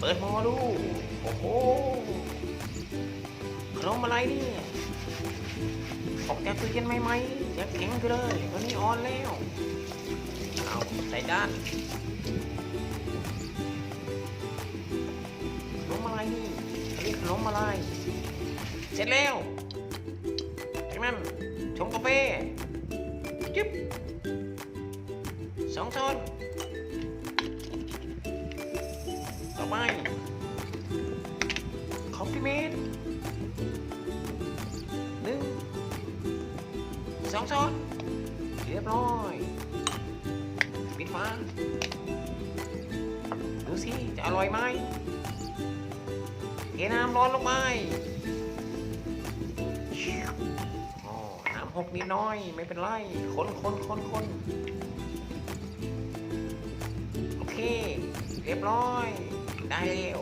เปิดมอดู โอ้โหขนมอะไรเนี่ยออกจากตู้เย็นใหม่ๆยังแข็งอยู่เลยวันนี้อ่อนแล้ว เอาใส่ด้านขนมอะไรนี่อันนี้ขนมอะไร เสร็จแล้วจากนั้นชงกาแฟจิ๊บสองช้อน ไปคอฟฟี่เมดหนึ่งสองช้อนเรียบร้อยปิดฝาดูสิจะอร่อยไหมเทน้ำร้อนลงไปอ๋อน้ำหกนิดน้อย ไม่เป็นไรคนคนคนคนโอเค เรียบร้อย ได้แล้ว